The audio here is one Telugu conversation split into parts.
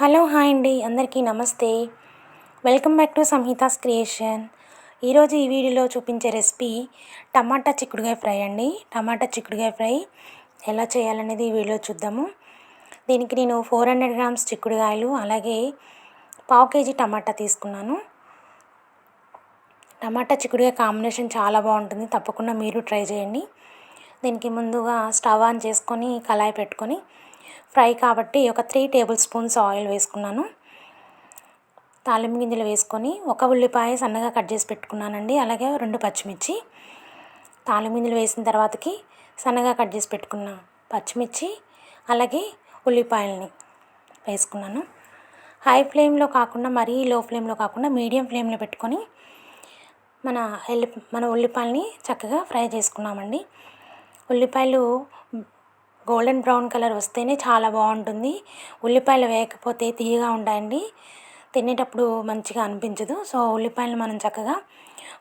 హలో హాయ్ అండి అందరికీ నమస్తే. Welcome back to Samhita's creation. ఈరోజు ఈ వీడియోలో చూపించే రెసిపీ టమాటా చిక్కుడుగాయ ఫ్రై అండి. టమాటా చిక్కుడుగాయ ఫ్రై ఎలా చేయాలనేది ఈ వీడియో చూద్దాము. దీనికి నేను ఫోర్ హండ్రెడ్ గ్రామ్స్ చిక్కుడుగాయలు అలాగే పావు కేజీ టమాటా తీసుకున్నాను. టమాటా చిక్కుడుగాయ కాంబినేషన్ చాలా బాగుంటుంది తప్పకుండా మీరు ట్రై చేయండి. దీనికి ముందుగా స్టవ్ ఆన్ చేసుకొని కళాయి పెట్టుకొని ఫ్రై కాబట్టి ఒక త్రీ టేబుల్ స్పూన్స్ ఆయిల్ వేసుకున్నాను. తాలింపు గింజలు వేసుకొని ఒక ఉల్లిపాయ సన్నగా కట్ చేసి పెట్టుకున్నానండి. అలాగే రెండు పచ్చిమిర్చి. తాలింపు గింజలు వేసిన తర్వాతకి సన్నగా కట్ చేసి పెట్టుకున్న పచ్చిమిర్చి అలాగే ఉల్లిపాయలని వేసుకున్నాను. హై ఫ్లేమ్లో కాకుండా మరీ లో ఫ్లేమ్లో కాకుండా మీడియం ఫ్లేమ్లో పెట్టుకొని మన ఎల్లి మన ఉల్లిపాయలని చక్కగా ఫ్రై చేసుకున్నామండి. ఉల్లిపాయలు గోల్డెన్ బ్రౌన్ కలర్ వస్తేనే చాలా బాగుంటుంది. ఉల్లిపాయలు వేయకపోతే తీయగా ఉంటాయండి తినేటప్పుడు మంచిగా అనిపించదు. సో ఉల్లిపాయలు మనం చక్కగా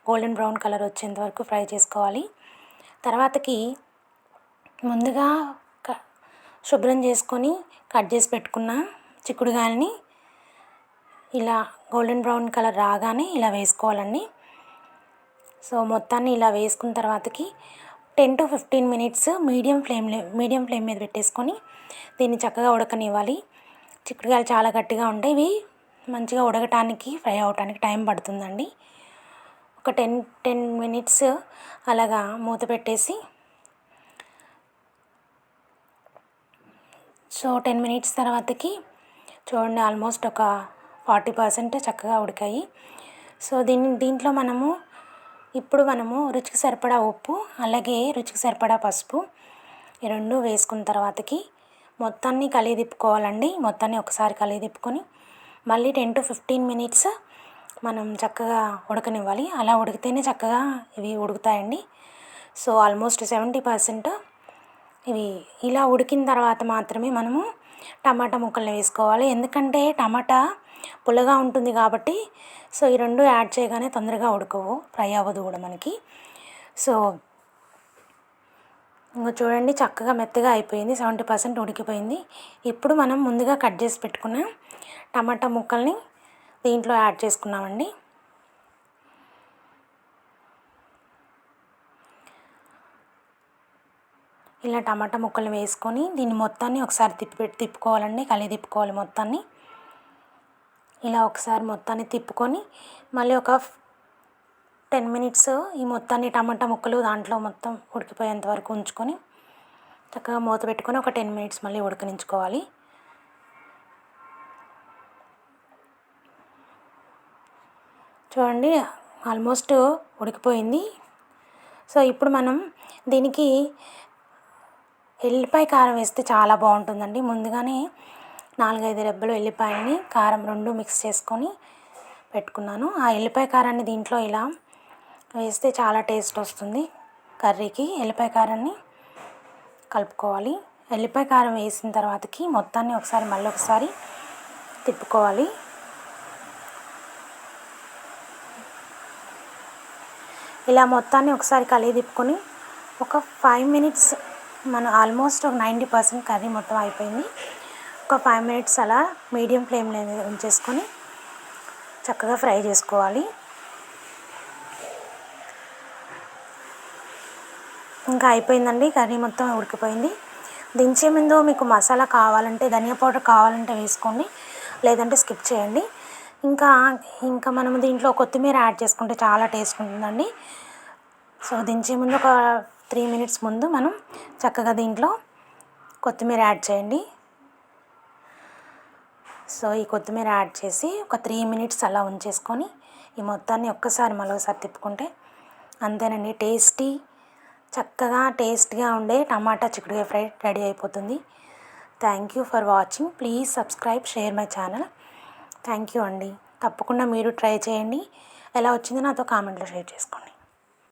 గోల్డెన్ బ్రౌన్ కలర్ వచ్చేంత వరకు ఫ్రై చేసుకోవాలి. తర్వాతకి ముందుగా శుభ్రం చేసుకొని కట్ చేసి పెట్టుకున్న చిక్కుడుగాయలని ఇలా గోల్డెన్ బ్రౌన్ కలర్ రాగానే ఇలా వేసుకోవాలండి. సో మొత్తాన్ని ఇలా వేసుకున్న తర్వాతకి ten to fifteen minutes medium ఫ్లేమ్లో మీడియం ఫ్లేమ్ మీద పెట్టేసుకొని దీన్ని చక్కగా ఉడకనివ్వాలి. చిక్కుడుకాయలు చాలా గట్టిగా ఉంటాయి ఇవి మంచిగా ఉడకటానికి ఫ్రై అవడానికి టైం పడుతుందండి. ఒక టెన్ టెన్ మినిట్స్ అలాగా మూత పెట్టేసి సో టెన్ మినిట్స్ తర్వాతకి చూడండి ఆల్మోస్ట్ ఒక ఫార్టీ పర్సెంట్ చక్కగా ఉడికాయి. సో దీన్ని దీంట్లో మనము ఇప్పుడు మనము రుచికి సరిపడా ఉప్పు అలాగే రుచికి సరిపడా పసుపు ఈ రెండు వేసుకున్న తర్వాతకి మొత్తాన్ని కలిగి తిప్పుకోవాలండి. మొత్తాన్ని ఒకసారి కలిగి తిప్పుకొని మళ్ళీ టెన్ టు ఫిఫ్టీన్ మినిట్స్ మనం చక్కగా ఉడకనివ్వాలి. అలా ఉడికితేనే చక్కగా ఇవి ఉడుకుతాయండి. సో ఆల్మోస్ట్ సెవెంటీ పర్సెంట్ ఇవి ఇలా ఉడికిన తర్వాత మాత్రమే మనము టమాటా ముక్కల్ని వేసుకోవాలి. ఎందుకంటే టమాటా పుల్లగా ఉంటుంది కాబట్టి సో ఈ రెండు యాడ్ చేయగానే తొందరగా ఉడకవు ఫ్రై అవ్వదు కూడా మనకి. సో ఇంకా చూడండి చక్కగా మెత్తగా అయిపోయింది సెవెంటీ పర్సెంట్ ఉడికిపోయింది. ఇప్పుడు మనం ముందుగా కట్ చేసి పెట్టుకున్న టమాటా ముక్కల్ని దీంట్లో యాడ్ చేసుకున్నామండి. ఇలా టమాటా ముక్కలు వేసుకొని దీన్ని మొత్తాన్ని ఒకసారి తిప్పి తిప్పుకోవాలండి కలిగి తిప్పుకోవాలి మొత్తాన్ని. ఇలా ఒకసారి మొత్తాన్ని తిప్పుకొని మళ్ళీ ఒక టెన్ మినిట్స్ ఈ మొత్తాన్ని టమాటా ముక్కలు దాంట్లో మొత్తం ఉడికిపోయేంత వరకు ఉంచుకొని చక్కగా మూత పెట్టుకొని ఒక టెన్ మినిట్స్ మళ్ళీ ఉడకనించుకోవాలి. చూడండి ఆల్మోస్ట్ ఉడికిపోయింది. సో ఇప్పుడు మనం దీనికి ఎల్లిపాయ కారం వేస్తే చాలా బాగుంటుందండి. ముందుగానే నాలుగైదు రెబ్బలు ఎల్లిపాయని కారం రెండు మిక్స్ చేసుకొని పెట్టుకున్నాను. ఆ ఎల్లిపాయ కారాన్ని దీంట్లో ఇలా వేస్తే చాలా టేస్ట్ వస్తుంది కర్రీకి. ఎల్లిపాయ కారాన్ని కలుపుకోవాలి. ఎల్లిపాయ కారం వేసిన తర్వాతకి మొత్తాన్ని ఒకసారి మళ్ళీ ఒకసారి తిప్పుకోవాలి. ఇలా మొత్తాన్ని ఒకసారి కలిగి తిప్పుకొని ఒక ఫైవ్ మినిట్స్ మనం ఆల్మోస్ట్ ఒక నైంటీ పర్సెంట్ కర్రీ మొత్తం అయిపోయింది. ఒక ఫైవ్ మినిట్స్ అలా మీడియం ఫ్లేమ్లో ఉంచేసుకొని చక్కగా ఫ్రై చేసుకోవాలి. ఇంకా అయిపోయిందండి కర్రీ మొత్తం ఉడికిపోయింది. దించే ముందు మీకు మసాలా కావాలంటే ధనియా పౌడర్ కావాలంటే వేసుకోండి లేదంటే స్కిప్ చేయండి. ఇంకా ఇంకా మనం దీంట్లో కొత్తిమీర యాడ్ చేసుకుంటే చాలా టేస్ట్ ఉంటుందండి. సో దించే ముందు ఒక త్రీ మినిట్స్ ముందు మనం చక్కగా దీంట్లో కొత్తిమీర యాడ్ చేయండి. సో ఈ కొత్తిమీర యాడ్ చేసి ఒక త్రీ మినిట్స్ అలా ఉంచేసుకొని ఈ మొత్తాన్ని ఒక్కసారి మరోసారి తిప్పుకుంటే అంతేనండి టేస్టీ చక్కగా టేస్ట్గా ఉండే టమాటా చిక్కుడుకాయ ఫ్రై రెడీ అయిపోతుంది. Thank you for watching. Please subscribe share my channel. Thank you అండి. తప్పకుండా మీరు ట్రై చేయండి. ఎలా వచ్చిందో నాతో కామెంట్లో షేర్ చేసుకోండి.